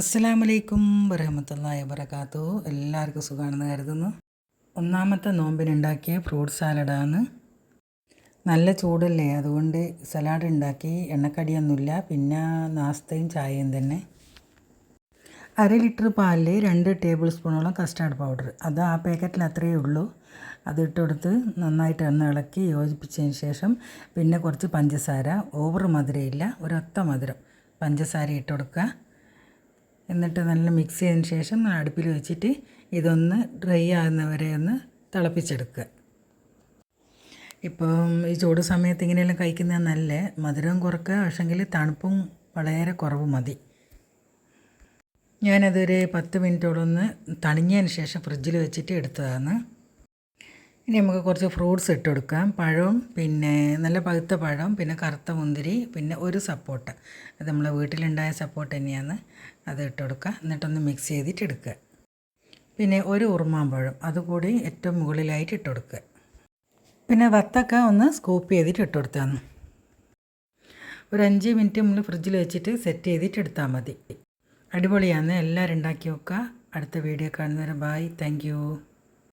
അസ്സലാമലൈക്കും വരഹമത്തല്ലാ വബർക്കാത്തു എല്ലാവർക്കും സുഖമാണെന്ന് കരുതുന്നു. ഒന്നാമത്തെ നോമ്പിനുണ്ടാക്കിയ ഫ്രൂട്ട് സാലഡാണ്. നല്ല ചൂടല്ലേ അതുകൊണ്ട് സലാഡ് ഉണ്ടാക്കി എണ്ണക്കടിയൊന്നുമില്ല പിന്നെ നാസ്തയും ചായയും തന്നെ. അര ലിറ്റർ പാലിൽ രണ്ട് ടേബിൾ സ്പൂണോളം കസ്റ്റാർഡ് പൗഡർ. അത് ആ പാക്കറ്റിൽ അത്രയേ ഉള്ളൂ. അതിട്ട് കൊടുത്ത് നന്നായിട്ട് എണ്ണ ഇളക്കി യോജിപ്പിച്ചതിന് ശേഷം പിന്നെ കുറച്ച് പഞ്ചസാര. ഓവർ മധുരമില്ല ഒരൊത്ത മധുരം. പഞ്ചസാര ഇട്ട് കൊടുക്കുക. എന്നിട്ട് നല്ല മിക്സ് ചെയ്തതിന് ശേഷം അടുപ്പിൽ വെച്ചിട്ട് ഇതൊന്ന് ഡ്രൈ ആകുന്നവരെ ഒന്ന് തിളപ്പിച്ചെടുക്കുക. ഇപ്പം ഈ ചൂട് സമയത്ത് ഇങ്ങനെയെല്ലാം കഴിക്കുന്നത് നല്ല? മധുരവും കുറക്കുക പക്ഷെങ്കിൽ തണുപ്പും വളരെ കുറവ് മതി. ഞാനതൊരു പത്ത് മിനിറ്റോളം ഒന്ന് തണിഞ്ഞതിന് ശേഷം ഫ്രിഡ്ജിൽ വെച്ചിട്ട് എടുത്തതാണ്. ഇനി നമുക്ക് കുറച്ച് ഫ്രൂട്ട്സ് ഇട്ട് കൊടുക്കാം പഴവും പിന്നെ നല്ല പഴുത്ത പഴം പിന്നെ കറുത്ത മുന്തിരി പിന്നെ ഒരു സപ്പോട്ട. അത് നമ്മളെ വീട്ടിലുണ്ടായ സപ്പോട്ട തന്നെയാണ്. അത് ഇട്ട് കൊടുക്കുക എന്നിട്ടൊന്ന് മിക്സ് ചെയ്തിട്ട് എടുക്കുക. പിന്നെ ഒരു ഉറുമാമ്പഴം അതുകൂടി ഏറ്റവും മുകളിലായിട്ട് ഇട്ട് കൊടുക്കുക പിന്നെ വത്തക്ക ഒന്ന് സ്കൂപ്പ് ചെയ്തിട്ട് ഇട്ട് കൊടുത്താന്ന് ഒരു അഞ്ച് മിനിറ്റ് നമ്മൾ ഫ്രിഡ്ജിൽ വെച്ചിട്ട് സെറ്റ് ചെയ്തിട്ട് എടുത്താൽ മതി. അടിപൊളിയാണ്. എല്ലാവരും ഉണ്ടാക്കി വെക്കുക അടുത്ത വീഡിയോ കാണുന്നവരെ ബായ് താങ്ക്